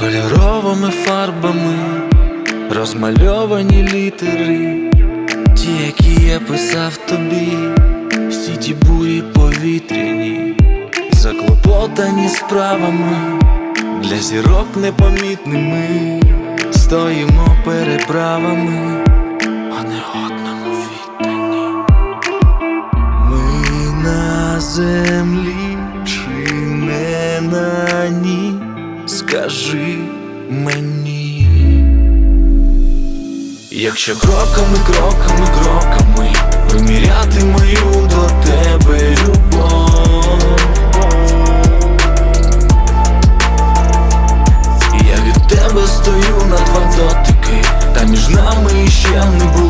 Кольоровими фарбами розмальовані літери, ті, які я писав тобі, всі ті бурі повітряні, заклопотані справами, для зірок непомітними, стоїмо переправами, а не одному віддані. Ми на землі чи не на ній, скажи мені. Якщо кроками, кроками, кроками виміряти мою до тебе любов. Я від тебе стою на два дотики, та між нами ще не було